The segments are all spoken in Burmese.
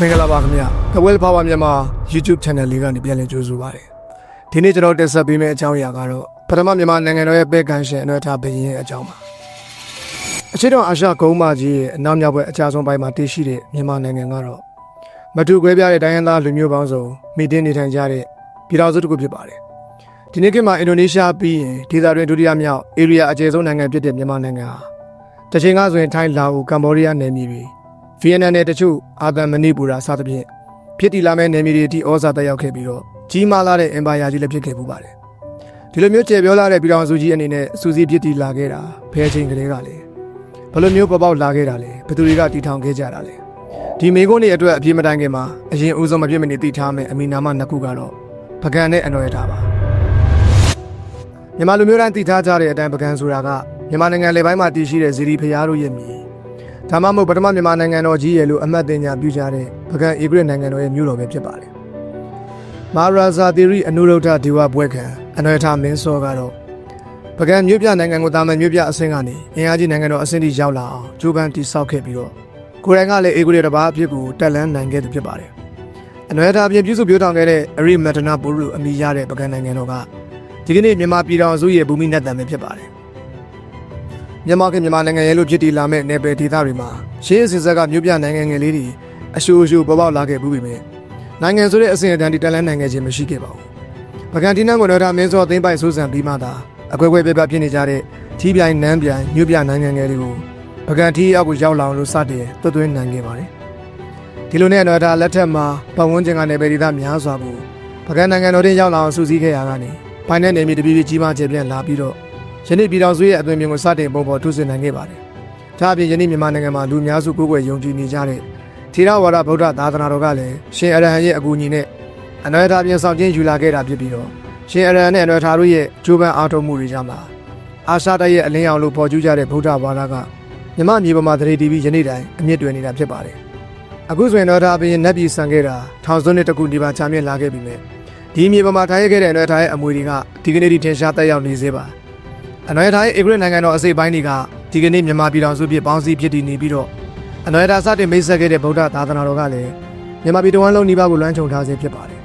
မင်္ဂလာပါခင်ဗျာ The Well Power မြန်မာ YouTube Channel လေးကနေပြန်လည်ကြိုဆိုပါရစေဒီနေ့ကျွန်တော်တက်ဆက်ပေးမယ့်အကြောင်းအရာကတော့ပထမမြန်မာနိုင်ငံတော်ရဲ့ပဲကန်ရှင်အနှွက်ထားဘရင်ရဲ့အကြောင်းပါအချစ်တော်အာရှကုန်းမကြီးရဲ့အနောက်မြောက်ဘက်အကြဆုံးပိုင်းမှာတည်ရှိတဲ့မြန်မာနိုင်ငံကတော့မတူကွဲပြားတဲ့တိုင်းရင်းသားလူမျိုးပေါင်းစုံမိတင်းနေထိုင်ကြတဲ့ပြည်တော်စုတစ်ခုဖြစ်ပါတယ်ဒီနေ့ခေတ်မှာအင်ဒိုနီးရှားပြီးရင်ဒေသတွင်းဒုတိယမြောက်ဧရိယာအကျယ်ဆုံးနိုင်ငံဖြစ်တဲ့မြန်မာနိုင်ငံဟာတစ်ချိန်ကဆိုရင်ထိုင်းလာအိုကမ္ဘောဒီးယားနယ်မြေတွေ ဗီယက်နမ်နဲ့တချို့အာသံမဏိပူရာစသဖြင့်ဖြစ်တည်လာမဲ့နယ်မြေတွေအထိဩဇာတက်ရောက်ခဲ့ပြီးတော့ကြီးမားလာတဲ့အင်ပါယာကြီးလည်းဖြစ်ခဲ့ပူပါတယ်ဒီလိုမျိုးကျေပြောလာတဲ့ပြည်တော်စုကြီးအနေနဲ့စူးစီးဖြစ်တည်လာခဲ့တာဘယ်အချိန်ကလေးကလဲဘယ်လိုမျိုးပေါ်ပေါက်လာခဲ့တာလဲဘယ်သူတွေကတည်ထောင်ခဲ့ကြတာလဲဒီမေကွန်းတွေအတွက်အပြည့်မတိုင်ခင်မှာအရင်ဦးဆုံးမပြည့်မနေတည်ထားမဲ့အမီနာမနှစ်ခုကတော့ပကံနဲ့အနော်ရထားပါမြန်မာလူမျိုးတိုင်းတည်ထားကြတဲ့အတိုင်းပကံဆိုတာကမြန်မာနိုင်ငံလေပိုင်းမှာတည်ရှိတဲ့ဇီရီဖျားတို့ရဲ့မြေ ဒါမှမဟုတ်ပထမမြန်မာနိုင်ငံတော်ကြီးရဲ့လို့အမှတ်တင်ညာပြုကြတဲ့ပကံဧကရနိုင်ငံတော်ရဲ့မြို့တော်ပဲဖြစ်ပါတယ်။မဟာရာဇာသီရိအနုရုဒ္ဓဒေဝဘွဲခံအနွယ်ထမင်းစောကတော့ပကံမြို့ပြနိုင်ငံကိုတာမန်မြို့ပြအဆင့်ကနေအင်အားကြီးနိုင်ငံတော်အဆင့်ထိရောက်လာအောင်ကြိုးပမ်းတည်ဆောက်ခဲ့ပြီးတော့ကိုယ်တိုင်ကလည်းဧကရတစ်ပါးအဖြစ်ကိုတက်လန်းနိုင်ခဲ့သူဖြစ်ပါတယ်။အနွယ်ထအပြင်ပြုစုပြောင်းထောင်ခဲ့တဲ့အရိမတနာပုရုအမိရတဲ့ပကံနိုင်ငံတော်ကဒီကနေ့မြန်မာပြည်တော်စုရဲ့ဘူမိနတ်တံပဲဖြစ်ပါတယ်။ မြန်မာကမြန်မာနိုင်ငံရဲ့လို့ဖြစ်တည်လာမဲ့နယ်ပယ်ဒေသတွေမှာရှေးအစဉ်ဆက်ကမြို့ပြနိုင်ငံငယ်လေးတွေအရှူအရှူပေါ်ပေါက်လာခဲ့ဘူးပြီမဲ့နိုင်ငံဆိုတဲ့အစဉ်အတန်ဒီတက်လန်းနိုင်ငံချင်းမရှိခဲ့ပါဘူး။ပကံတီနန်ကိုတော့ဒါမင်းစောသိမ့်ပိုက်ဆိုးဆန်ပြီးမှသာအကွဲကွဲပြပြဖြစ်နေကြတဲ့ထီးပြိုင်နန်းပြိုင်မြို့ပြနိုင်ငံငယ်တွေကိုပကံထီးအောက်ကိုရောက်လာအောင်လို့စတင်သွတ်သွင်းနိုင်ခဲ့ပါတယ်။ဒီလိုနဲ့တော့ဒါလက်ထက်မှာပတ်ဝန်းကျင်ကနယ်ပယ်ဒေသများစွာကိုပကံနိုင်ငံတော်တင်ရောက်လာအောင်စူးစီးခဲ့ရတာကနေပိုင်းတဲ့နယ်မြေတပြည်ပြည်ကြီးမားကျယ်ပြန့်လာပြီးတော့ ယနေ့ပြည်တော်စုရဲ့အသွင်မြင်ကိုစတင်ပုံပေါ်ထုဆင်နိုင်ခဲ့ပါတယ်။ဒါအပြင်ယနေ့မြန်မာနိုင်ငံမှာလူများစုကိုယ်ွယ်ယုံကြည်နေကြတဲ့ထေရဝါဒဗုဒ္ဓသာသနာတော်ကလည်းရှင်အရဟံရဲ့အကူအညီနဲ့အနွယ်ထာပြင်ဆောင်ခြင်းယူလာခဲ့တာဖြစ်ပြီးတော့ရှင်အရဟံနဲ့အနွယ်ထာတို့ရဲ့ဂျိုးပန်းအားထုတ်မှုတွေကြောင့်ပါအာရှတိုက်ရဲ့အလင်းရောင်လို့ပေါ်ကျူးကြတဲ့ဗုဒ္ဓဘာသာကမြမမြေပေါ်မှာတရေတီပြီးယနေ့တိုင်အမြင့်တွင်နေတာဖြစ်ပါတယ်။အခုဆိုရင်တော့ဒါအပြင်နတ်ပြည်ဆန်ခဲ့တာထောင်စုနှစ်တခုဒီပါချာမြင့်လာခဲ့ပြီမဲ့ဒီမြေပေါ်မှာထားရခဲ့တဲ့အနွယ်ထာရဲ့အမွေတွေကဒီကနေ့ဒီထင်ရှားတက်ရောက်နေသေးပါ အနွယ်ထားရဲ့ဧကရနိုင်ငံတော်အစိပ်ပိုင်းတွေကဒီကနေ့မြန်မာပြည်တော်စုဖြစ်ပေါင်းစည်းဖြစ်တည်နေပြီးတော့အနွယ်ထားစတင်မိတ်ဆက်ခဲ့တဲ့ဗုဒ္ဓသာသနာတော်ကလည်းမြန်မာပြည်တော်ဝန်လုံးနှိပါကိုလွှမ်းခြုံထားစေဖြစ်ပါတယ်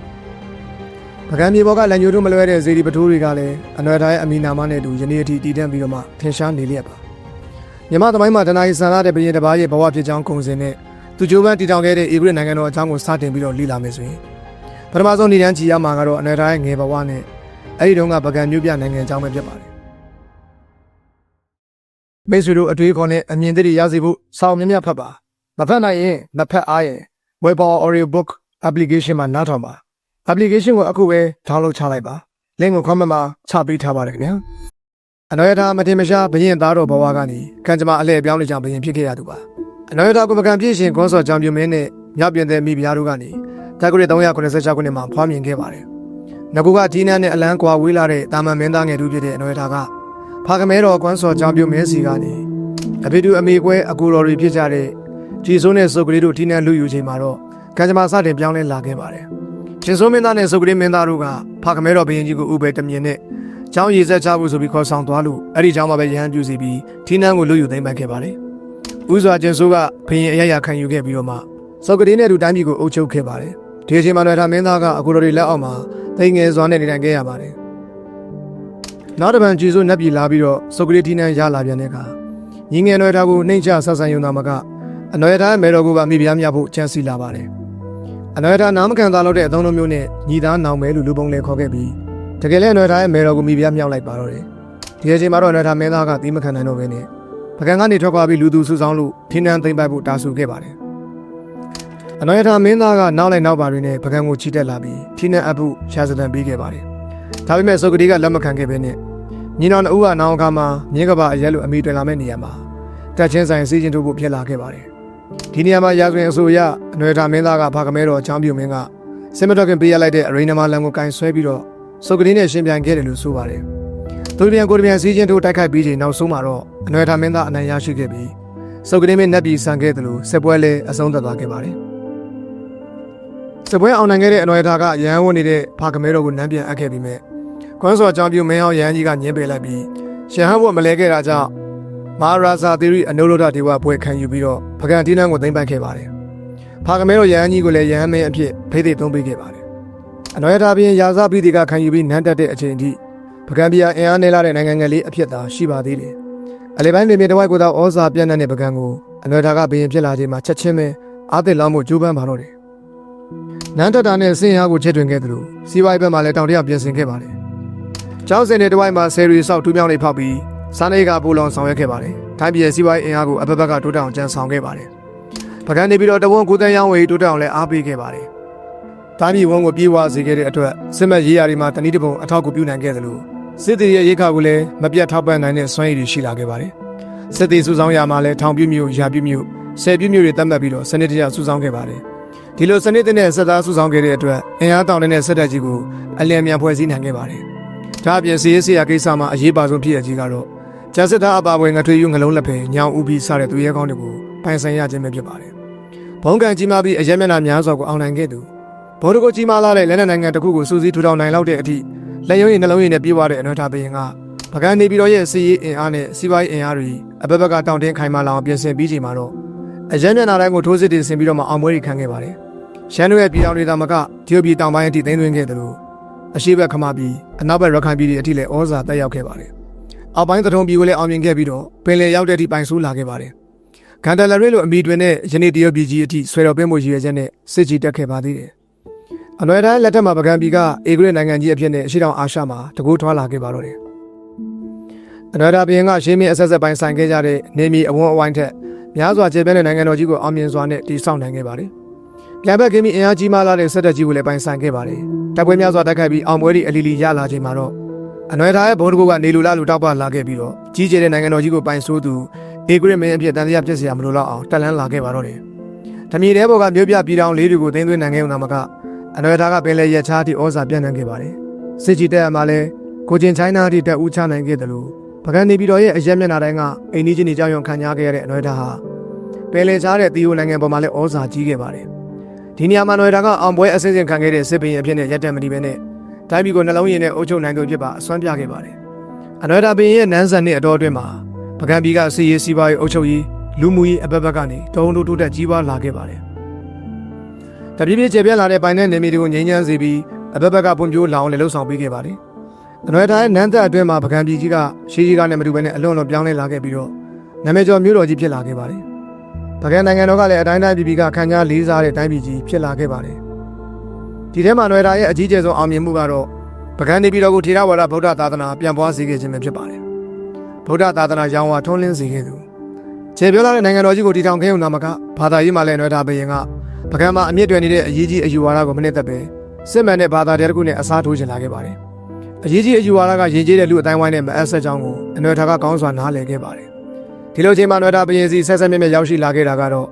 ။ပကံမြေပေါ်ကလက်ညှိုးတို့မလွဲတဲ့ဇေဒီပထိုးတွေကလည်းအနွယ်ထားရဲ့အမီနာမနဲ့အတူယနေ့အထိတည်တံ့ပြီးတော့မှထင်ရှားနေလျက်ပါ။မြန်မာသမိုင်းမှာတနအီဆန်လာတဲ့ဘုရင်တစ်ပါးရဲ့ဘဝဖြစ်ကြောင်းကုံစင်နဲ့သူကြိုးပမ်းတည်ထောင်ခဲ့တဲ့ဧကရနိုင်ငံတော်အကြောင်းကိုစတင်ပြီးတော့လေ့လာမယ်ဆိုရင်ပထမဆုံးနေတန်းချီရမှာကတော့အနွယ်ထားရဲ့ငယ်ဘဝနဲ့အဲ့ဒီတုန်းကပကံမြို့ပြနိုင်ငံအကြောင်းပဲဖြစ်ပါတယ် မိတ်ဆွေတို့အတွေ့အခေါ်နဲ့အမြင်သစ်တွေရစေဖို့စောင့်မြမြဖတ်ပါမဖတ်နိုင်ရင်မဖတ်အားရင် Web Power Audio Book application မှာနားထောင်ပါ application ကိုအခုပဲ download ချလိုက်ပါ link ကို comment မှာချပေးထားပါတယ်ခင်ဗျာအနော်ရထာမတင်မရှားဘရင်သားတော်ဘဝကနေကံကြမ္မာအလှည့်အပြောင်းနေကြောင်ဘရင်ဖြစ်ခဲ့ရသူပါအနော်ရထာကိုပကံပြည့်ရှင်ကွန်ဆော့ကြောင်ပြူမင်းနဲ့မြောက်ပြင်တဲ့မိဖုရားတို့ကနေတက်ကြရ396ခုနှစ်မှာဖွားမြင်ခဲ့ပါတယ်ငကူကဒီနန်းနဲ့အလန်းကွာဝေးလာတဲ့တာမန်မင်းသားငယ်တို့ဖြစ်တဲ့အနော်ရထာက ဖာကမဲတော်ကွမ်းစော်ကြောင်ပြုမဲစီကနေအဖေတူအမေကွဲအကူတော်တွေဖြစ်ကြတဲ့ကြည်စိုးနဲ့စုပ်ကလေးတို့ထိနှံလူယူချိန်မှာတော့ကံကြမ္မာစတင်ပြောင်းလဲလာခဲ့ပါတယ်။ရှင်စိုးမင်းသားနဲ့စုပ်ကလေးမင်းသားတို့ကဖာကမဲတော်ဘုရင်ကြီးကိုဥပဲတမြင်နဲ့ကျောင်းရည်ဆက်ချဖို့ဆိုပြီးခေါ်ဆောင်သွားလို့အဲ့ဒီကျောင်းမှာပဲရဟန်းပြုစီပြီးထိနှံကိုလူယူသိမ်းပိုက်ခဲ့ပါတယ်။ဥစွာကျင်စိုးကဘုရင်အရရခံယူခဲ့ပြီးတော့မှစုပ်ကလေးနဲ့တူတိုင်းပြည်ကိုအုပ်ချုပ်ခဲ့ပါတယ်။ဒီအချိန်မှာလည်းဒါမင်းသားကအကူတော်တွေလက်အောက်မှာသိငယ်စွာနဲ့နေထိုင်ခဲ့ရပါတယ်။ နောက်တစ်ပံကြည်စိုးနက်ပြည်လာပြီးတော့စုတ်ကလေးတီးနှန်းရလာပြန်တဲ့အခါညီငယ်နွယ်တာကိုနှိမ့်ချဆက်ဆံယုံသားမကအနွယ်သားမဲတော်ကမိဖုရားများဖို့ကြံစီလာပါတယ်အနွယ်သားနာမခံသားလို့တဲ့အသုံးလုံးမျိုးနဲ့ညီသားနောင်မဲလို့လူပုံလေးခေါ်ခဲ့ပြီးတကယ်လည်းအနွယ်သားရဲ့မဲတော်ကိုမိဖုရားမြောက်လိုက်ပါတော့တယ်ဒီအချိန်မှာတော့အနွယ်သားမင်းသားကသီးမခံနိုင်တော့ဘဲနဲ့ပကံကနေထွက်ခွာပြီးလူသူစုဆောင်လို့ထင်းနှန်းသိမ့်ပိုက်ဖို့တာဆူခဲ့ပါတယ်အနွယ်သားမင်းသားကနောက်လိုက်နောက်ပါတွေနဲ့ပကံကိုချီတက်လာပြီးထင်းနှန်းအပ်ဖို့ရှာစတန်ပေးခဲ့ပါတယ်ဒါပေမဲ့စုတ်ကလေးကလက်မခံခဲ့ဘဲနဲ့ ညီတော်နှုတ်ကနောင်အခါမှာမြင်းကပါအရက်လိုအမိတွင်လာမဲ့နေရာမှာတက်ချင်းဆိုင်စီးချင်းတို့ဖို့ဖြစ်လာခဲ့ပါတယ်။ဒီနေရာမှာရာဇဝင်အဆိုအရအနွယ်တာမင်းသားကဖာကမဲတော်အချောင်းပြူမင်းကစင်မတော်ခင်ပေးရလိုက်တဲ့အရိနမလန်ကိုကင်ဆွဲပြီးတော့စုပ်ကလေးနဲ့ရှင်ပြန်ခဲ့တယ်လို့ဆိုပါတယ်။သူပြန်ကိုယ်ပြန်စီးချင်းတို့တိုက်ခိုက်ပြီးချိန်နောက်ဆုံးမှာတော့အနွယ်တာမင်းသားအနိုင်ရရှိခဲ့ပြီးစုပ်ကလေးမင်းနတ်ပြည်ဆန်ခဲ့တယ်လို့စစ်ပွဲလည်းအဆုံးသတ်သွားခဲ့ပါတယ်။စစ်ပွဲအောင်နိုင်ခဲ့တဲ့အနွယ်တာကရဟန်းဝင်နေတဲ့ဖာကမဲတော်ကိုနမ်းပြန်အပ်ခဲ့ပြီးမြဲ ခွန်းစော်ကြောင့်ပြုမင်းဟောင်းရဟန်းကြီးကညင်းပယ်လိုက်ပြီးရှဟန်ဘုတ်မလဲခဲ့တာကြောင့်မဟာရာဇာသီရိအနုရုဒ္ဓဒေဝဘွဲခံယူပြီးတော့ပကံတီးနှန်းကိုသိမ့်ပိုက်ခဲ့ပါတယ်။ဖာကမဲတော်ရဟန်းကြီးကိုလည်းရဟန်းမင်းအဖြစ်ဖိသိသုံးပေးခဲ့ပါတယ်အနွယ်တာပြင်ရာဇပိတိကခံယူပြီးနန်းတက်တဲ့အချိန်ထိပကံပြာအင်အားနေလာတဲ့နိုင်ငံငယ်လေးအဖြစ်သာရှိပါသေးတယ်အလေပိုင်းပြည်တဝိုက်ကိုသာဩဇာပြန့်နှံ့တဲ့ပကံကိုအနွယ်တာကဘယင်ဖြစ်လာချိန်မှာချက်ချင်းပဲအာသစ်လောင်းမှုကြိုးပမ်းပါတော့တယ်နန်းတက်တာနဲ့စင်ဟာကိုချဲ့တွင်ခဲ့သလိုစီးပွားရေးဘက်မှာလည်းတောင်တရပြင်ဆင်ခဲ့ပါတယ် ကျောင်းစင်တဲ့တဝိုက်မှာဆယ်ရီဆောက်တူးမြောင်းလေးဖောက်ပြီးစားနေကပူလောင်ဆောင်ရွက်ခဲ့ပါတယ်တိုင်းပြည်စီးပွားရေးအင်အားကိုအဘက်ဘက်ကတိုးတက်အောင်ကြံဆောင်ခဲ့ပါတယ်ပကံနေပြီးတော့တဝန်းကိုတန်းရောင်းဝယ်တိုးတက်အောင်လည်းအားပေးခဲ့ပါတယ်တိုင်းပြည်ဝန်ကိုပြေးဝစေခဲ့တဲ့အတွက်စစ်မှတ်ရေးရာတွေမှာတနည်းတစ်ပုံအထောက်အကူပြုနိုင်ခဲ့သလိုစစ်တီရဲ့ရိခါကိုလည်းမပြတ်ထောက်ပံ့နိုင်တဲ့စွမ်းရည်တွေရှိလာခဲ့ပါတယ်စစ်တီစုဆောင်ရာမှာလည်းထောင်ပြမြို့ရာပြမြို့ဆယ်ပြမြို့တွေတတ်မှတ်ပြီးတော့စနစ်တကျစုဆောင်ခဲ့ပါတယ်ဒီလိုစနစ်တဲ့စစ်သားစုဆောင်ခဲ့တဲ့အတွက်အင်အားတောင်းတဲ့စစ်တပ်ကြီးကိုအလျင်မြန်ဖွဲ့စည်းနိုင်ခဲ့ပါတယ် ဒါအပြင်စီရေးစီယာကိစ္စမှာအရေးပါဆုံးဖြစ်ရကြီးကတော့ကျန်းစစ်သားအပါအဝင်ငထွေယူငလုံးလက်ဖယ်ညောင်ဦးပြီးစတဲ့သူရဲကောင်းတွေကိုပိုင်ဆိုင်ရခြင်းပဲဖြစ်ပါတယ်ဘုံကံကြီးမားပြီးအရက်မျက်နှာများစွာကိုအောင်နိုင်ခဲ့သူဘော်ဒကိုကြီးမားလာတဲ့လက်နက်နိုင်ငံတစ်ခုကိုစူးစီးထူထောင်နိုင်လောက်တဲ့အထိလက်ရုံးရည်နှလုံးရည်နဲ့ပြေးသွားတဲ့အနွယ်ထားဘရင်ကပကံနေပြည်တော်ရဲ့စီရေးအင်အားနဲ့စီးပွားရေးအင်အားတွေအဘက်ဘက်ကတောင့်တင်းခိုင်မာလာအောင်ပြင်ဆင်ပြီးချိန်မှာတော့အရက်မျက်နှာတိုင်းကိုထိုးစစ်တင်ဆင်ပြီးတော့မှအောင်ပွဲတွေခံခဲ့ပါတယ်ရှမ်းတို့ရဲ့ပြည်တော်တွေသာမကဒီလိုပြည်တောင်ပိုင်းအထိသိမ်းသွင်းခဲ့တယ်လို့ အရှိဘက်ခမာပြည်အနောက်ဘက်ရခိုင်ပြည်တွေအထိလည်းဩဇာတက်ရောက်ခဲ့ပါတယ်အောက်ပိုင်းသထုံပြည်ကိုလည်းအောင်မြင်ခဲ့ပြီးတော့ပင်လယ်ရောက်တဲ့အထိပိုင်ဆိုးလာခဲ့ပါတယ်ဂန်တလရီလိုအမိတွင်နဲ့ယနေ့တရုတ်ပြည်ကြီးအထိဆွဲတော်ပင်းမှုရည်ရွယ်ချက်နဲ့စစ်ကြီးတက်ခဲ့ပါသေးတယ်အနွယ်တိုင်းလက်ထက်မှာပကံပြည်ကအေဂရစ်နိုင်ငံကြီးအဖြစ်နဲ့အရှိတောင်အာရှမှာတကူထွားလာခဲ့ပါတော့တယ်အနွယ်တာပြည်ကရှင်းမင်းအဆက်ဆက်ပိုင်ဆိုင်ခဲ့ကြတဲ့နေမီအဝန်းအဝိုင်းထက်များစွာကျေပြဲတဲ့နိုင်ငံတော်ကြီးကိုအောင်မြင်စွာနဲ့တည်ဆောက်နိုင်ခဲ့ပါတယ် ပြန်ဘက်ကင်းပြီးအင်အားကြီးမားလာတဲ့စစ်တပ်ကြီးကိုလည်းပိုင်ဆိုင်ခဲ့ပါတယ်တပ်ပွဲများစွာတိုက်ခိုက်ပြီးအောင်ပွဲတွေအလီလီရလာချိန်မှာတော့အနွယ်သားရဲ့ဘုံတကူကနေလူလာလူတောက်ပလာခဲ့ပြီးတော့ကြီးကျယ်တဲ့နိုင်ငံတော်ကြီးကိုပိုင်ဆိုးသူအေဂရစ်မင်းအဖြစ်တန်တရားပြည့်စရာမလိုတော့အောင်တက်လန်းလာခဲ့ပါတော့တယ်။ဓမီတဲဘော်ကမြို့ပြပြည်တော်လေးတွေကိုသိမ်းသွင်းနိုင်ခဲ့ုံသာမကအနွယ်သားကပင်လေရချားသည့်ဩဇာပြန့်နှံ့ခဲ့ပါတယ်။စစ်ကြီးတက်အမှလည်းကိုကျင်ချိုင်းနာသည့်တက်ဦးချနိုင်ခဲ့တယ်လို့ပကံနေပြည်တော်ရဲ့အရက်မျက်နှာတိုင်းကအိန္ဒိချင်းတွေကြောင့်ရုံခံရခဲ့ရတဲ့အနွယ်သားဟာပင်လေချားတဲ့သီယိုနိုင်ငံပေါ်မှာလည်းဩဇာကြီးခဲ့ပါတယ်။ ဒီနေရာမှာနွယ်သားကအောင်ပွဲအစင်းစင်ခံခဲ့တဲ့စစ်ပင်အဖြစ်နဲ့ရက်တက်မတီပဲနဲ့တိုင်းပြည်ကိုနှလုံးရည်နဲ့အုပ်ချုပ်နိုင်သူဖြစ်ပါအစွမ်းပြခဲ့ပါတယ်။အနွယ်သားပင်ရဲ့နန်းဆန်နဲ့အတော်အတွင်းမှာပကံပြည်ကစီရေးစီးပွားရေးအုပ်ချုပ်ရေးလူမှုရေးအဘက်ဘက်ကနေတုံးတိုးတိုးတက်ကြီးပွားလာခဲ့ပါတယ်။တပြည့်ပြည့်ကျေပြန့်လာတဲ့ပိုင်တဲ့နေမီတွေကိုငြိမ်းချမ်းစေပြီးအဘက်ဘက်ကပွံ့ဖြိုးလာအောင်လည်းလှုံ့ဆော်ပေးခဲ့ပါတယ်။အနွယ်သားရဲ့နန်းသက်အတွင်းမှာပကံပြည်ကြီးကရှေးကြီးကနဲ့မတူဘဲနဲ့အလွန်လွန်ပြောင်းလဲလာခဲ့ပြီးတော့နာမည်ကျော်မြို့တော်ကြီးဖြစ်လာခဲ့ပါတယ်။ ပကံနိုင်ငံတော်ကလည်းအတိုင်းတိုင်းပြည်ပြည်ကခံကြားလေးစားတဲ့တိုင်းပြည်ကြီးဖြစ်လာခဲ့ပါတယ်။ဒီထဲမှာနွယ်သားရဲ့အကြီးကျယ်ဆုံးအောင်မြင်မှုကတော့ပကံနေပြည်တော်ကိုထေရဝါဒဗုဒ္ဓသာသနာပြန်ပွားစေခဲ့ခြင်းပဲဖြစ်ပါတယ်။ဗုဒ္ဓသာသနာရောင်းဝါထွန်းလင်းစေခဲ့သူခြေပြောလာတဲ့နိုင်ငံတော်ကြီးကိုတည်ထောင်ခဲ့ုံနာမကဘာသာရေးမှာလည်းနွယ်သားဘယင်ကပကံမှာအမြင့်တွယ်နေတဲ့အရေးကြီးအယူဝါဒကိုမနစ်သက်ပဲစစ်မှန်တဲ့ဘာသာတရားတစ်ခုနဲ့အစားထိုးချင်လာခဲ့ပါတယ်။အရေးကြီးအယူဝါဒကယဉ်ကျေးတဲ့လူအတိုင်းဝိုင်းနဲ့မအပ်ဆက်ကြောင်းကိုအနွယ်ထားကကောင်းစွာနားလည်ခဲ့ပါတယ်။ ဒီလိုချိန်မှာနွယ်သားဘယင်စီဆက်ဆက်မြဲမြဲရောက်ရှိလာခဲ့တာကတော့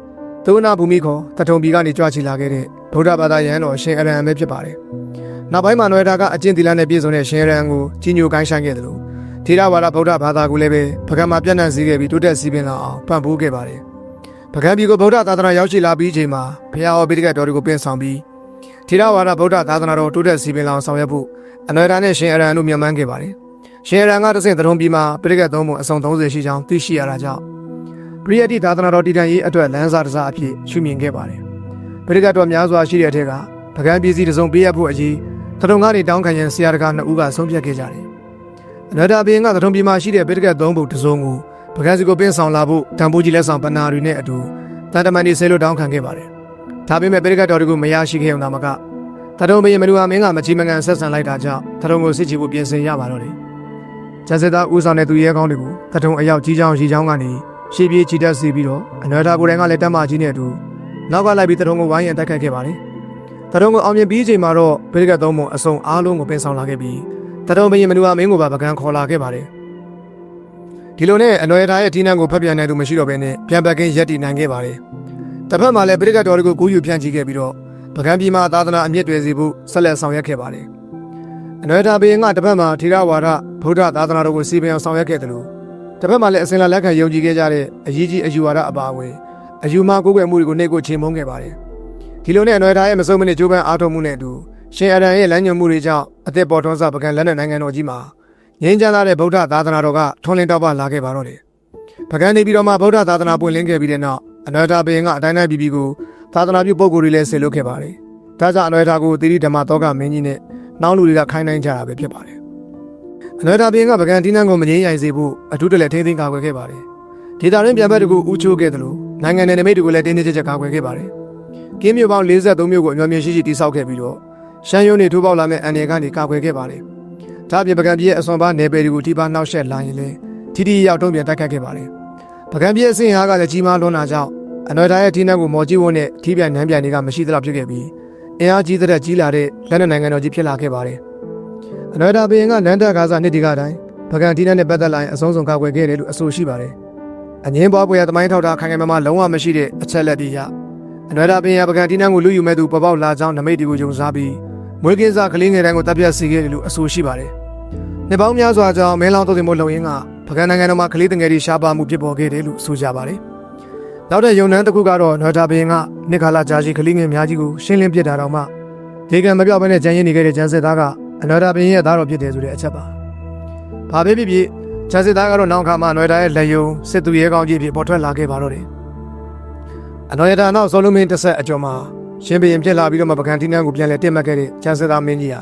သုနာဘူမိခေါ်တထုံပြည်ကနေကြွချီလာခဲ့တဲ့ဗုဒ္ဓဘာသာယဟန်တော်ရှင်အရဟံပဲဖြစ်ပါတယ်။နောက်ပိုင်းမှာနွယ်သားကအကျင့်သီလနဲ့ပြည့်စုံတဲ့ရှင်အရဟံကိုကြီးညိုကိုင်းဆိုင်ခဲ့တယ်လို့ထေရဝါဒဗုဒ္ဓဘာသာကိုလည်းပဲပကံမှာပြန့်နှံ့စေခဲ့ပြီးတိုးတက်စီးပင်လာအောင်ပံ့ပိုးခဲ့ပါတယ်။ပကံပြည်ကိုဗုဒ္ဓသာသနာရောက်ရှိလာပြီးချိန်မှာဘုရားဟောပိဋကတော်တွေကိုပြင်ဆောင်ပြီးထေရဝါဒဗုဒ္ဓသာသနာတော်တိုးတက်စီးပင်လာအောင်ဆောင်ရွက်ဖို့အနွယ်တာနဲ့ရှင်အရဟံတို့မြန်မှန်းခဲ့ပါတယ်။ ရှင်အရဟံကတဆင့်သထုံပြည်မှာပိဋကသုံးပုံအစုံ30ရှိကြောင်းသိရှိရတာကြောင့်ပရိယတိသာသနာတော်တည်တံ့ရေးအတွက်လမ်းစာတစ်စားအဖြစ်ရှုမြင်ခဲ့ပါတယ်။ပိဋကတော်များစွာရှိတဲ့အထက်ကပကံပြည်စီတစုံပေးရဖို့အရေးသထုံကနေတောင်းခံရန်ဆရာတကာနှစ်ဦးကဆုံးဖြတ်ခဲ့ကြတယ်။အနန္တဘင်းကသထုံပြည်မှာရှိတဲ့ပိဋကသုံးပုံတစ်စုံကိုပကံစီကိုပင်းဆောင်လာဖို့တံပိုးကြီးလက်ဆောင်ပနာတွေနဲ့အတူတန်တမန်ဒီဆဲလို့တောင်းခံခဲ့ပါတယ်။ဒါပေမဲ့ပိဋကတော်တွေကိုမရရှိခဲ့ုံသာမကသထုံဘင်းမနူဟာမင်းကမချီမငံဆက်ဆံလိုက်တာကြောင့်သထုံကိုစစ်ချီဖို့ပြင်ဆင်ရပါတော့တယ်။ ကျန်စစ်သားဦးဆောင်တဲ့သူရဲကောင်းတွေကိုသထုံအရောက်ကြီးချောင်းရီချောင်းကနေရှေးပြေးချီတက်စီပြီးတော့အနန္တကိုယ်တိုင်ကလည်းတက်မကြီးနဲ့အတူနောက်ကလိုက်ပြီးသထုံကိုဝိုင်းရန်တိုက်ခိုက်ခဲ့ပါတယ်။သထုံကိုအောင်မြင်ပြီးချိန်မှာတော့ပိဋကသုံးပုံအစုံအားလုံးကိုပင်ဆောင်လာခဲ့ပြီးသထုံဘင်းမနူဟာမင်းကိုပါပကံခေါ်လာခဲ့ပါတယ်။ဒီလိုနဲ့အနွယ်သားရဲ့ဒီနန်းကိုဖက်ပြန်နိုင်သူမရှိတော့ဘဲနဲ့ပြန်ပကင်းရက်တည်နိုင်ခဲ့ပါတယ်။တစ်ဖက်မှာလည်းပိဋကတော်တွေကိုကူးယူဖြန့်ချီခဲ့ပြီးတော့ပကံပြည်မှာသာသနာအမြင့်တွေစေဖို့ဆက်လက်ဆောင်ရွက်ခဲ့ပါတယ်။ အနွယ်သားဘင်းကတစ်ဖက်မှာထေရဝါဒဗုဒ္ဓသာသနာတော်ကိုစီပင်အောင်ဆောင်ရွက်ခဲ့တယ်လို့တစ်ဖက်မှာလည်းအစဉ်လာလက်ခံယုံကြည်ခဲ့ကြတဲ့အရေးကြီးအယူဝါဒအပါအဝင်အယူမကိုးကွယ်မှုတွေကိုနှိပ်ကိုချိန်မုန်းခဲ့ပါတယ်။ဒီလိုနဲ့အနွယ်သားရဲ့မစုံမနစ်ကြိုးပမ်းအားထုတ်မှုနဲ့အတူရှင်အရန်ရဲ့လမ်းညွှန်မှုတွေကြောင့်အသက်ပေါ်ထွန်းစားပကံလက်နက်နိုင်ငံတော်ကြီးမှာငြိမ်းချမ်းသာတဲ့ဗုဒ္ဓသာသနာတော်ကထွန်းလင်းတောက်ပလာခဲ့ပါတော့တယ်။ပကံနေပြီးတော့မှဗုဒ္ဓသာသနာပွင့်လင်းခဲ့ပြီးတဲ့နောက်အနွယ်သားဘင်းကအတိုင်းတိုင်းပြည်ပြည်ကိုသာသနာပြုပုဂ္ဂိုလ်တွေလည်းဆေလွတ်ခဲ့ပါတယ်ဒါကြောင့်အနွယ်တာကိုသီရိဓမ္မတောကမင်းကြီးနဲ့ နောက်လူတွေကခိုင်းနိုင်ကြတာပဲဖြစ်ပါတယ်အနွယ်တာဘင်းကပကံတီးနှံကိုမငြင်းရိုင်စေဖို့အထူးတလည်းထိမ့်သိမ်းကာကွယ်ခဲ့ပါတယ်ဒေတာရင်းပြန်ဘက်တကူဥချိုးခဲ့တယ်လို့နိုင်ငံနယ်နိမိတ်တွေကိုလည်းတင်းတင်းကြပ်ကြပ်ကာကွယ်ခဲ့ပါတယ်ကင်းမြို့ပေါင်း43မြို့ကိုအမျှော်မြင်ရှိရှိတိစောက်ခဲ့ပြီးတော့ရှမ်းရုံးတွေထိုးပေါက်လာမဲ့အန်ရကနေကာကွယ်ခဲ့ပါတယ်ဒါအပြင်ပကံပြည်ရဲ့အစွန်ပါနယ်ပယ်တွေကိုထိပါနှောက်ယှက်လာရင်လည်းထိထိရောက်တုံးပြန်တိုက်ခတ်ခဲ့ပါတယ်ပကံပြည်အစင်ဟာကလည်းကြီးမားလွန်းတာကြောင့်အနွယ်တာရဲ့ထိနှံကိုမော်ကြီးဝန်းနဲ့ထိပြန်နှမ်းပြန်တွေကမရှိသလောက်ဖြစ်ခဲ့ပြီး အင်အားကြီးတဲ့ကြီးလာတဲ့လက်နက်နိုင်ငံတော်ကြီးဖြစ်လာခဲ့ပါတယ်အနွယ်တာဘရင်ကနန်းတက်ကားစားနှစ်ဒီကတိုင်းပကံထိနှံနဲ့ပတ်သက်လာရင်အဆုံးစုံကာကွယ်ခဲ့တယ်လို့အဆိုရှိပါတယ်အငင်းပွားပွဲရသမိုင်းထောက်တာခိုင်ခိုင်မာမာလုံးဝမရှိတဲ့အချက်လက်တွေရအနွယ်တာဘရင်ကပကံထိနှံကိုလူယူမဲ့သူပေါ်ပေါက်လာကြောင်းနမိတ်တွေကိုယုံစားပြီးမွေးကင်းစားကလေးငယ်တိုင်းကိုတပ်ပြတ်စေခဲ့တယ်လို့အဆိုရှိပါတယ်နှစ်ပေါင်းများစွာကြောင့်မဲလောင်းတုတ်တင်မို့လုံရင်းကပကံနိုင်ငံတော်မှာကလေးငယ်တွေရှားပါမှုဖြစ်ပေါ်ခဲ့တယ်လို့ဆိုကြပါတယ် နောက်တဲ့ယုံနှန်းတစ်ခုကတော့နွယ်တာဘရင်ကနှစ်ခါလာကြာရှိကလေးငယ်များကြီးကိုရှင်းလင်းပစ်တာတော့မှဒေကံမပြောက်ဘဲနဲ့ကြံရင်နေခဲ့တဲ့ကျန်းစစ်သားကအနွယ်တာဘရင်ရဲ့သားတော်ဖြစ်တယ်ဆိုတဲ့အချက်ပါ။ဘာပဲဖြစ်ဖြစ်ကျန်းစစ်သားကတော့နောက်ခါမှနွယ်တာရဲ့လက်ယုံစစ်သူရဲကောင်းကြီးဖြစ်ပေါ်ထွက်လာခဲ့ပါတော့တယ်။အနွယ်တာနောက်ဆောလုံးမင်းတစ်ဆက်အကျော်မှာရှင်ဘရင်ဖြစ်လာပြီးတော့မှပကံတီနန်းကိုပြန်လဲတင်မှတ်ခဲ့တဲ့ကျန်းစစ်သားမင်းကြီးဟာ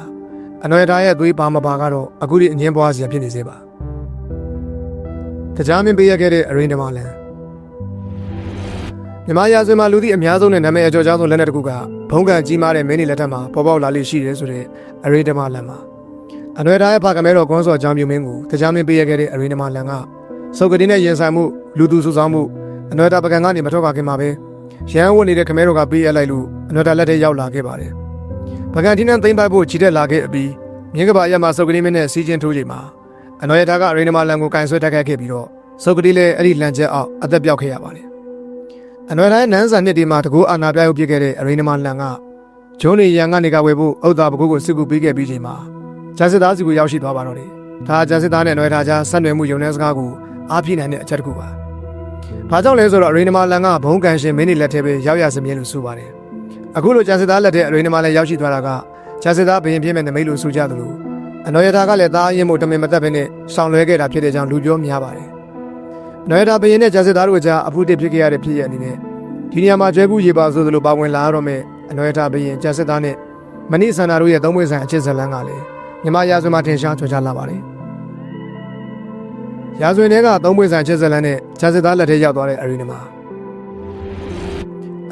အနွယ်တာရဲ့သွေးပါမပါကတော့အခုဒီအငင်းပွားစရာဖြစ်နေစေပါ။တရားမင်းပေးရခဲ့တဲ့အရင်တမလန် မြမရာဇဝင်မှာလူသည့်အများဆုံးနဲ့နာမည်အကျော်ကြားဆုံးလက်နက်တစ်ခုကဘုံကံကြီးမားတဲ့မင်းနေလက်ထက်မှာပေါ်ပေါက်လာလိမ့်ရှိတယ်ဆိုတဲ့အရိဓမလန်မှာအနွယ်သားရဲ့ဖကမဲတော်ကွန်စော်ကြောင့်မြူမင်းကိုတရားမင်းပေးရခဲ့တဲ့အရိဓမလန်ကစုပ်ကတိနဲ့ရင်ဆိုင်မှုလူသူစုဆောင်မှုအနွယ်သားပကံကနေမထွက်ခွာခင်မှာပဲရန်ဝတ်နေတဲ့ခမဲတော်ကပေးရလိုက်လို့အနွယ်သားလက်ထဲရောက်လာခဲ့ပါတယ်ပကံတီနန်သိမ့်ပိုက်ဖို့ခြိတက်လာခဲ့အပြီးမြင်းကပါရက်မှာစုပ်ကတိမင်းနဲ့စီးချင်းထိုးချိန်မှာအနွယ်သားကအရိဓမလန်ကိုကင်ဆွဲတက်ခဲ့ခဲ့ပြီးတော့စုပ်ကတိလည်းအဲ့ဒီလန်ချက်အောက်အသက်ပြောက်ခဲ့ရပါတယ် အနွယ်တိုင်းနန်းဆန်နှစ်ဒီမှာတကူအာနာပြရုပ်ပြခဲ့တဲ့အရိနမလန်ကဂျုံးနေရန်ကနေကဝယ်ဖို့ဥဒ္ဒါပကုကိုစစ်ကူပေးခဲ့ပြီးချိန်မှာဂျန်စစ်သားစီကိုရောက်ရှိသွားပါတော့တယ်။ဒါဂျန်စစ်သားနဲ့နွယ်ထားကြားဆက်နွယ်မှုယုံနေစကားကိုအားပြည့်နိုင်တဲ့အချက်တစ်ခုပါ။ဘာကြောင့်လဲဆိုတော့အရိနမလန်ကဘုံကန်ရှင်မင်းနေလက်ထဲပဲရောက်ရစမြဲလို့ဆိုပါတယ်။အခုလိုဂျန်စစ်သားလက်ထဲအရိနမလန်ရောက်ရှိသွားတာကဂျန်စစ်သားဘရင်ပြင်းမဲ့နမိတ်လို့ဆိုကြသလိုအနော်ရတာကလည်းသားရင်မှုတမင်မသက်ဘဲနဲ့ဆောင်လွဲခဲ့တာဖြစ်တဲ့ကြောင့်လူပြောများပါတယ်။ နော်ရတာဘရင်နဲ့ဂျန်စစ်သားတို့ကြားအဖုတစ်ဖြစ်ခဲ့ရတဲ့ဖြစ်ရအနေနဲ့ဒီနေရာမှာကျွဲကူရေပါဆိုသလိုပါဝင်လာရတော့မယ်အနော်ရတာဘရင်ဂျန်စစ်သားနဲ့မဏိဆန္ဒတို့ရဲ့သုံးပွင့်ဆိုင်အချစ်ဇလန်းကလည်းမြမရာဇဝင်မှာထင်ရှားထွက်ကြလာပါတယ်။ရာဇဝင်တွေကသုံးပွင့်ဆိုင်အချစ်ဇလန်းနဲ့ဂျန်စစ်သားလက်ထဲရောက်သွားတဲ့အရီနမှာ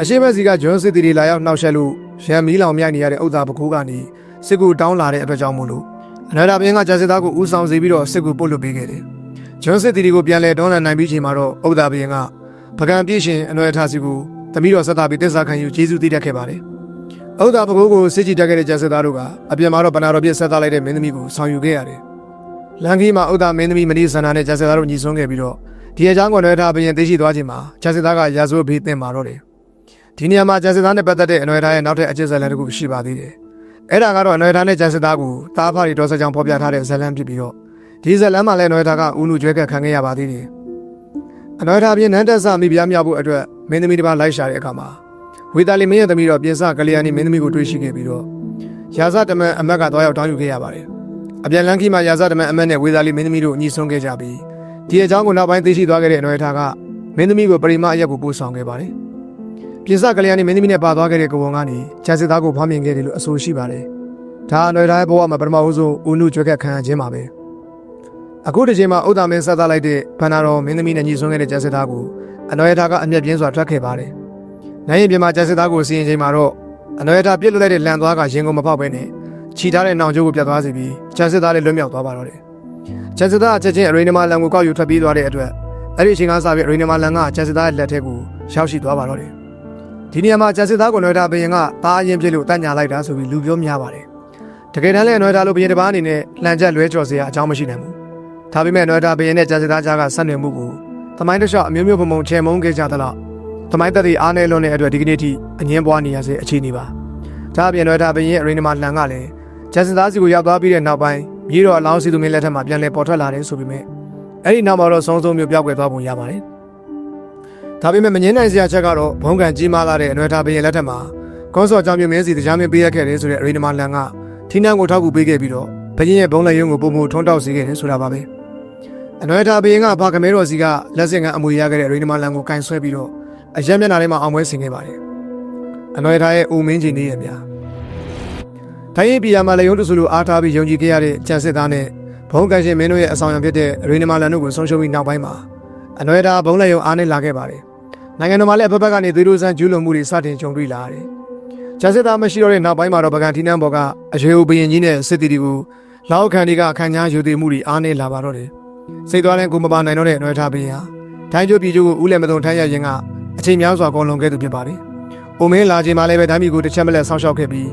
အရှိမစီကဂျွန်းစစ်တီတွေလာရောက်နှောက်ယှက်လို့ရံမီးလောင်မြိုက်နေရတဲ့ဥဒ္ဒါပကိုးကနေစစ်ကူတောင်းလာတဲ့အတွက်ကြောင့်မို့လို့အနာတာဘင်းကဂျန်စစ်သားကိုဦးဆောင်စေပြီးတော့စစ်ကူပို့လွှတ်ပေးခဲ့တယ်။ ဂျွန်းစစ်တီတွေကိုပြန်လဲတွန်းလှန်နိုင်ပြီးချိန်မှာတော့ဥဒ္ဒါဘင်းကပကံပြည့်ရှင်အနွယ်ထားစီကိုတမိတော်ဆက်သားပြီးတစ္ဆာခံယူကျေးဇူးတည်တတ်ခဲ့ပါတယ်။ဥဒ္ဒါပကိုးကိုစစ်ကြည့်တက်ခဲ့တဲ့ဂျန်စစ်သားတို့ကအပြင်မှာတော့ဗနာတော်ပြည့်ဆက်သားလိုက်တဲ့မင်းသမီးကိုဆောင်ယူခဲ့ရတယ်။လန်ခီမှာဥဒ္ဒါမင်းသမီးမဏိဆန္ဒနဲ့ဂျန်စစ်သားတို့ညီဆွန်းခဲ့ပြီးတော့ဒီအကြောင်းကိုနွယ်ထားဘရင်သိရှိသွားချိန်မှာဂျန်စစ်သားကရာဇဝတ်ဘေးတင်မာတော့တယ်။ဒီနေရာမှာဂျန်စစ်သားနဲ့ပတ်သက်တဲ့အနွယ်ထားရဲ့နောက်ထပ်အကျဉ်းဇာတ်လမ်းတစ်ခုရှိပါသေးတယ်။အဲ့ဒါကတော့အနွယ်ထားနဲ့ဂျန်စစ်သားကိုတားဖားရီတော်ဆက်ကြောင့်ဖော်ပြထားတဲ့ဇာတ်လမ်းဖြစ်ပြီးတော့ ဒီဇာတ်လမ်းမှာလည်းအနွယ်ထားကဦးလူကျွဲကခံခဲ့ရပါသေးတယ်။အနွယ်ထားပြင်းနန်းတက်ဆမိဖုရားမြောက်ဖို့အတွက်မင်းသမီးတစ်ပါးလိုက်ရှာတဲ့အခါမှာဝေတာလီမင်းရဲ့သမီးတော်ပြင်စကလျာဏီမင်းသမီးကိုတွေ့ရှိခဲ့ပြီးတော့ရာဇတမန်အမက်ကသွားရောက်တောင်းယူခဲ့ရပါတယ်။အပြန်လန်းခီမှာရာဇတမန်အမက်နဲ့ဝေတာလီမင်းသမီးတို့အညီဆုံးခဲ့ကြပြီးဒီအကြောင်းကိုနောက်ပိုင်းသိရှိသွားခဲ့တဲ့အနွယ်ထားကမင်းသမီးကိုပရိမအရက်ကိုပို့ဆောင်ခဲ့ပါတယ်။ပြင်စကလျာဏီမင်းသမီးနဲ့ပါသွားခဲ့တဲ့ကဘုံကနေဂျန်စစ်သားကိုဖမ်းမြင်ခဲ့တယ်လို့အဆိုရှိပါတယ်။ဒါအနွယ်ထားရဲ့ဘဝမှာပထမဦးဆုံးဦးနုကျွဲကခံရခြင်းပါပဲ။ အခုတစ်ချိန်မှာဥဒ္ဒါမင်းဆက်သားလိုက်တဲ့ဘန္နာတော်မင်းသမီးနဲ့ညီဆုံးခဲ့တဲ့ဂျန်စစ်သားကိုအနွယ်ထားကအမျက်ပြင်းစွာထွက်ခဲ့ပါတယ်။နိုင်ရင်ပြမဂျန်စစ်သားကိုစီရင်ချိန်မှာတော့အနွယ်ထားပြစ်လွတ်လိုက်တဲ့လန်သွားကရင်ကုန်မဖောက်ပဲနဲ့ခြိထားတဲ့နောင်ကျိုးကိုပြတ်သွားစေပြီးဂျန်စစ်သားလည်းလွတ်မြောက်သွားပါတော့တယ်။ဂျန်စစ်သားအချက်ချင်းအရိနမလန်ကိုကောက်ယူထွက်ပြေးသွားတဲ့အတွက်အဲ့ဒီအချိန်ကစပြီးအရိနမလန်ကဂျန်စစ်သားရဲ့လက်ထက်ကိုရောက်ရှိသွားပါတော့တယ်။ဒီနေရာမှာဂျန်စစ်သားကိုနွယ်ထားဘရင်ကတားအရင်ပြစ်လို့တတ်ညာလိုက်တာဆိုပြီးလူပြောများပါတယ်။တကယ်တမ်းလည်းနွယ်ထားလို့ဘရင်တစ်ပါးအနေနဲ့လှန်ချက်လွဲကြော်စရာအကြောင်းမရှိနိုင်ဘူး။ ဒါပေမဲ့နွယ်ထားဘရင်နဲ့ဂျန်စစ်သားကြားကဆက်နွယ်မှုကိုသမိုင်းတစ်လျှောက်အမျိုးမျိုးပုံပုံချေမုန်းခဲ့ကြသလား။သမိုင်းသက်သေအားနည်းလွန်းတဲ့အတွက်ဒီကနေ့ထိအငင်းပွားနေရစေအခြေအနေပါ။ဒါအပြင်နွယ်ထားဘရင်အရိနမလှန်ကလည်းဂျန်စစ်သားစီကိုရောက်သွားပြီးတဲ့နောက်ပိုင်းမြေတော်အလောင်းစီသူမင်းလက်ထက်မှာပြန်လည်ပေါ်ထွက်လာတယ်ဆိုပေမဲ့အဲ့ဒီနောက်မှာတော့ဆုံးဆုံးမျိုးပြောက်ကွယ်သွားပုံရပါတယ်။ဒါပေမဲ့မငင်းနိုင်စရာချက်ကတော့ဘုံကံကြီးမားလာတဲ့အနွယ်ထားဘရင်လက်ထက်မှာကွန်ဆော့ကြောင့်မျိုးမင်းစီတရားမင်းပေးရခဲ့တယ်ဆိုတဲ့အရိနမလန်ကထင်းနှန်းကိုထောက်ကူပေးခဲ့ပြီးတော့ဘရင်ရဲ့ဘုံလက်ရုံးကိုပုံမှုထွန်းတောက်စေခဲ့တယ်ဆိုတာပါပဲ။ အနွယ်ထားဘရင်ကဘာကမဲတော်စီကလက်စင်ကအမွေရခဲ့တဲ့အရိနမလန်ကိုကင်ဆွဲပြီးတော့အရက်မျက်နှာထဲမှာအောင်ပွဲဆင်ခဲ့ပါတယ်။အနွယ်ထားရဲ့ဦးမင်းကြီးနေရများတိုင်းရင်ပြည်ရမှာလည်းရုံးတဆူလိုအားထားပြီးယုံကြည်ခဲ့ရတဲ့ကြံစစ်သားနဲ့ဘုံကန်ရှင်မင်းတို့ရဲ့အဆောင်ရံဖြစ်တဲ့ရေနမာလန်တို့ကိုဆုံးရှုံးပြီးနောက်ပိုင်းမှာအနွယ်ထားဘုံလက်ယုံအားနဲ့လာခဲ့ပါတယ်နိုင်ငံတော်မှာလည်းအဖက်ဖက်ကနေသွေးတို့ဆန်းကျူးလွန်မှုတွေစတင်ကြုံတွေ့လာတယ်ကြံစစ်သားမရှိတော့တဲ့နောက်ပိုင်းမှာတော့ပကံထီနန်းဘော်ကအရွေဦးဘရင်ကြီးနဲ့စစ်တီတွေကိုလောက်ခန်တွေကအခမ်းညားယူသေးမှုတွေအားနဲ့လာပါတော့တယ် စိတ်သွားတဲ့ကိုမပါနိုင်တော့တဲ့အနွယ်ထားဘရင်ဟာတိုင်းကျိုးပြည်ကျိုးကိုဦးလည်းမသွန်ထမ်းရခြင်းကအချိန်များစွာကုန်လွန်ခဲ့သူဖြစ်ပါတယ်။အိုမင်းလာခြင်းမှလည်းပဲတိုင်းပြည်ကိုတစ်ချက်မလက်ဆောင်းရှောက်ခဲ့ပြီး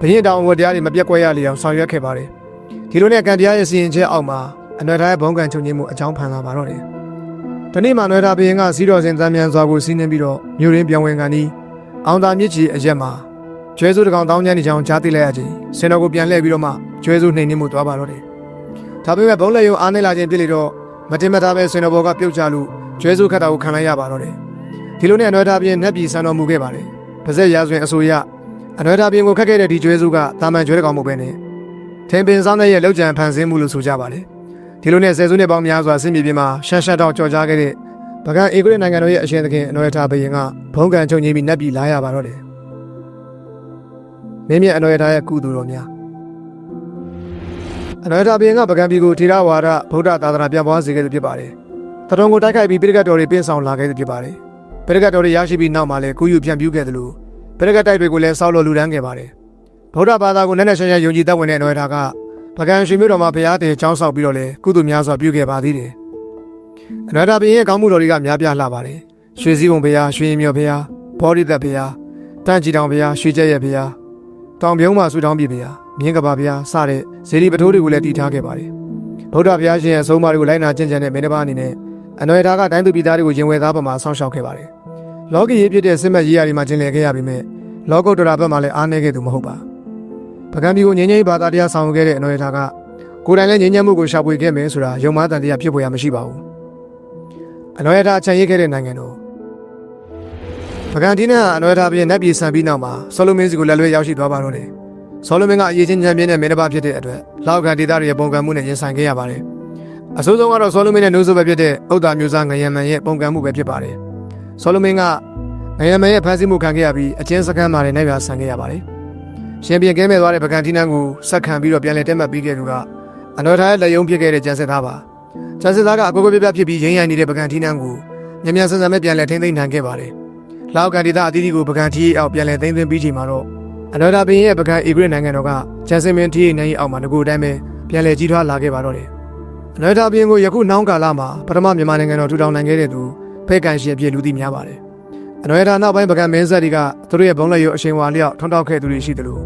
ဘရင်တောင်ဝတရားတွေမပြတ်ကွက်ရလေအောင်ဆောင်ရွက်ခဲ့ပါတယ်။ဒီလိုနဲ့ကံတရားရဲ့စီရင်ချက်အောက်မှာအနွယ်ထားရဲ့ဘုံကံချုပ်ငင်းမှုအကြောင်းဖန်လာပါတော့တယ်။ဒီနေ့မှာနွယ်ထားဘရင်ကစီးတော်စင်တမ်းမြန်စွာကိုစီးနှင်းပြီးတော့မြို့ရင်းပြောင်းဝင်ကန်ဒီအောင်သာမြစ်ကြီးအရက်မှာကျွဲစုတကောင်တောင်းကျမ်းနေချောင်းကြားသိလိုက်ရခြင်းစင်တော်ကိုပြန်လှည့်ပြီးတော့မှကျွဲစုနှိမ်နှင်းမှုသွားပါတော့တယ်။ ဒါပေမဲ့ဘုံလက်ယုံအားနေလာခြင်းဖြစ်လေတော့မတင်မတာပဲစင်တော်ဘော်ကပြုတ်ချလို့ကျွဲစုခတ်တာကိုခံလိုက်ရပါတော့တယ်။ဒီလိုနဲ့အနွယ်ထားပြင်းနှက်ပြည်ဆန်တော်မူခဲ့ပါတယ်။ပါဇက်ရာဇဝင်အစိုးရအနွယ်ထားပြင်းကိုခတ်ခဲ့တဲ့ဒီကျွဲစုကတာမန်ကျွဲတကောင်မဟုတ်ပဲနဲ့ထင်ပင်ဆောင်တဲ့ရဲ့လောက်ကြံဖန်ဆင်းမှုလို့ဆိုကြပါတယ်။ဒီလိုနဲ့ဆယ်စုနှစ်ပေါင်းများစွာဆင်မြေပြင်မှာရှမ်းရှမ်းတောင်ကြော်ကြားခဲ့တဲ့ဗကန်အေဂရစ်နိုင်ငံတော်ရဲ့အရှင်သခင်အနွယ်ထားဘရင်ကဘုံကံချုပ်ငြိမ်းပြီးနှက်ပြည်လာရပါတော့တယ်။မင်းမြတ်အနွယ်ထားရဲ့ကုသိုလ်တော်များ အနွယ်ထားဘရင်ကဗကန်ပြည်ကိုထေရဝါဒဗုဒ္ဓသာသနာပြန်ပွားစေခဲ့သူဖြစ်ပါတယ်။တတော်ကိုတိုက်ခိုက်ပြီးပိဋကတ်တော်တွေပြင်းဆောင်လာခဲ့သူဖြစ်ပါတယ်။ပိဋကတ်တော်တွေရရှိပြီးနောက်မှာလည်းကုယူပြန်ပြူးခဲ့သလိုပိဋကတ်တိုက်တွေကိုလည်းဆောက်လို့လူဒန်းခဲ့ပါတယ်။ဗုဒ္ဓဘာသာကိုနက်နက်ရှင်းရှင်းယုံကြည်သက်ဝင်တဲ့အနွယ်ထားကပကံရွှေမြို့တော်မှာဘုရားတည်ကျောင်းဆောက်ပြီးတော့လည်းကုသိုလ်များစွာပြုခဲ့ပါသေးတယ်။အနွယ်ထားဘုရင်ရဲ့ကောင်းမှုတော်တွေကများပြားလှပါတယ်။ရွှေစည်းပုံဘုရား၊ရွှေရင်မြော်ဘုရား၊ဘောဓိသက်ဘုရား၊တန့်ကြည်တောင်ဘုရား၊ရွှေကျက်ရဲ့ဘုရား၊တောင်ပြုံးမှာဆူတောင်းပြည်ဘုရား၊မြင်းကပါဘုရားစတဲ့ ဇေဒီပထိုးတွေကိုလည်းတည်ထားခဲ့ပါတယ်။ဗုဒ္ဓဘုရားရှင်ရဲ့အဆုံးအမတွေကိုလိုက်နာကျင့်ကြံတဲ့မင်းတစ်ပါးအနေနဲ့အနွယ်ထားကတိုင်းသူပြည်သားတွေကိုရင်ဝယ်သားပမာဆောင်းရှောက်ခဲ့ပါတယ်။လောကီရေးဖြစ်တဲ့စစ်မှတ်ရေးရာတွေမှာကျင်လည်ခဲ့ရပြီးမြဲလောကုတ္တရာဘက်မှာလည်းအားနည်းခဲ့သူမဟုတ်ပါ။ပကံပြည်ကိုငြိမ်းချမ်းရေးဘာသာတရားဆောင်ခဲ့တဲ့အနွယ်ထားကကိုယ်တိုင်လည်းငြိမ်းချမ်းမှုကိုရှာဖွေခဲ့မယ်ဆိုတာယုံမားတန်တရားဖြစ်ပေါ်ရမရှိပါဘူး။အနွယ်ထားအချမ်းရေးခဲ့တဲ့နိုင်ငံတော်ပကံဒီနဲ့အနွယ်ထားပြည်နတ်ပြည်ဆန်ပြီးနောက်မှာဆောလိုမင်းစီကိုလက်လွဲရောက်ရှိသွားပါတော့တယ်။ ဆောလိုမင်းကအရေးချင်းချမ်းပြင်းတဲ့မင်းတစ်ပါးဖြစ်တဲ့အတွက်လောက်ခံဒေသတွေရဲ့ပုံကံမှုနဲ့ရင်ဆိုင်ခဲ့ရပါတယ်။အဆိုးဆုံးကတော့ဆောလိုမင်းနဲ့နှုတ်ဆက်ပဲဖြစ်တဲ့ဥဒ္ဒါမျိုးသားငရံမန်ရဲ့ပုံကံမှုပဲဖြစ်ပါတယ်။ဆောလိုမင်းကငရံမန်ရဲ့ဖမ်းဆီးမှုခံခဲ့ရပြီးအချင်းစခန်းမှာလည်းနိုင်ပြဆန်ခဲ့ရပါတယ်။ရှင်ပြန်ကဲမဲ့သွားတဲ့ပကံဒီနန်းကိုဆက်ခံပြီးတော့ပြန်လည်တက်မှတ်ပြီးခဲ့သူကအနွယ်ထားရဲ့လက်ယုံဖြစ်ခဲ့တဲ့ကျန်စစ်သားပါ။ကျန်စစ်သားကအကိုကိုပြပြဖြစ်ပြီးရင်းရိုင်နေတဲ့ပကံဒီနန်းကိုမြန်မြန်ဆန်ဆန်ပဲပြန်လည်ထိမ့်သိမ်းနိုင်ခဲ့ပါတယ်။လောက်ကန်ဒေသအသီးသီးကိုပကံထီးအောက်ပြန်လည်သိမ်းသိမ်းပြီးချိန်မှာတော့ အနော်ဒါပင်ရဲ့ပကံအေဂရစ်နိုင်ငံတော်ကဂျန်စင်မင်ထီးနိုင်အောက်မှာငကိုတိုင်းပဲပြန်လည်ကြီးထွားလာခဲ့ပါတော့တယ်။အနော်ဒါပင်ကိုယခုနောင်ကာလမှာပထမမြန်မာနိုင်ငံတော်ထူထောင်နိုင်ခဲ့တဲ့သူဖဲကန်ရှင်အဖြစ်လူသိများပါတယ်။အနော်ဒါနောက်ပိုင်းပကံမင်းဆက်တွေကသူတို့ရဲ့ဘုံလက်ရုပ်အရှင်ဝါလျောက်ထွန်းတောက်ခဲ့သူတွေရှိသလို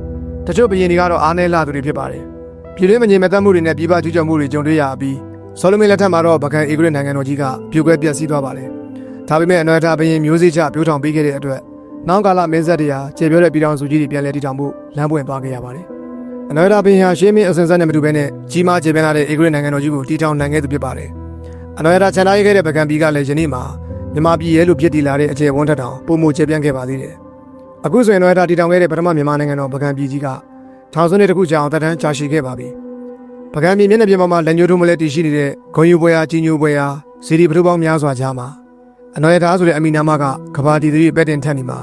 တချို့ဘရင်တွေကတော့အားနည်းလာသူတွေဖြစ်ပါတယ်။ပြည်တွင်းမငြိမ်မသက်မှုတွေနဲ့ပြည်ပကျူးကျော်မှုတွေကြုံတွေ့ရပြီးဆောလမင်လက်ထက်မှာတော့ပကံအေဂရစ်နိုင်ငံတော်ကြီးကပြိုကွဲပျက်စီးသွားပါတယ်။ဒါပေမဲ့အနော်ဒါဘရင်မျိုးစေ့ချပြိုးထောင်ပေးခဲ့တဲ့အတွက် နောက်ကာလမင်းဆက်တရားကျေပြောတဲ့ပြည်တော်စုကြီးတွေပြန်လည်တည်ထောင်မှုလမ်းပွင့်သွားခဲ့ရပါတယ်။အနော်ဒါဘင်ဟာရှေးမင်းအစဉ်ဆက်နဲ့မတူဘဲနဲ့ကြီးမားကျေပြန့်လာတဲ့အေဂရစ်နိုင်ငံတော်ကြီးကိုတည်ထောင်နိုင်ခဲ့သူဖြစ်ပါတယ်။အနော်ဒါချန်လာရေးခဲ့တဲ့ပကံပြည်ကလည်းယနေ့မှာမြန်မာပြည်ရဲ့လိုဖြစ်တည်လာတဲ့အခြေဝန်ထက်တောင်ပုံမှုကျေပြန့်ခဲ့ပါသေးတယ်။အခုဆိုရင်တော့ဒါတည်ထောင်ခဲ့တဲ့ပထမမြန်မာနိုင်ငံတော်ပကံပြည်ကြီးကထောင်စုနှစ်တစ်ခုကြာအောင်တန်းကြာရှည်ခဲ့ပါပြီ။ပကံပြည်မျက်နှာပြင်ပေါ်မှာလက်ညှိုးထိုးမလဲတည်ရှိနေတဲ့ဂုံယူပွဲအားကြီးညိုပွဲအားစီဒီပထုပေါင်းများစွာကြားမှာ အနော်ရသားဆိုတဲ့အမီနာမကကဘာတီသတိပဲ့တင်ထက်နေမှာ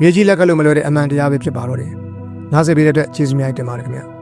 မြေကြီးလက်ကလို့မလွယ်တဲ့အမှန်တရားပဲဖြစ်ပါတော့တယ်။နားဆင်ပေးတဲ့အတွက်ကျေးဇူးများတင်ပါတယ်ခင်ဗျာ။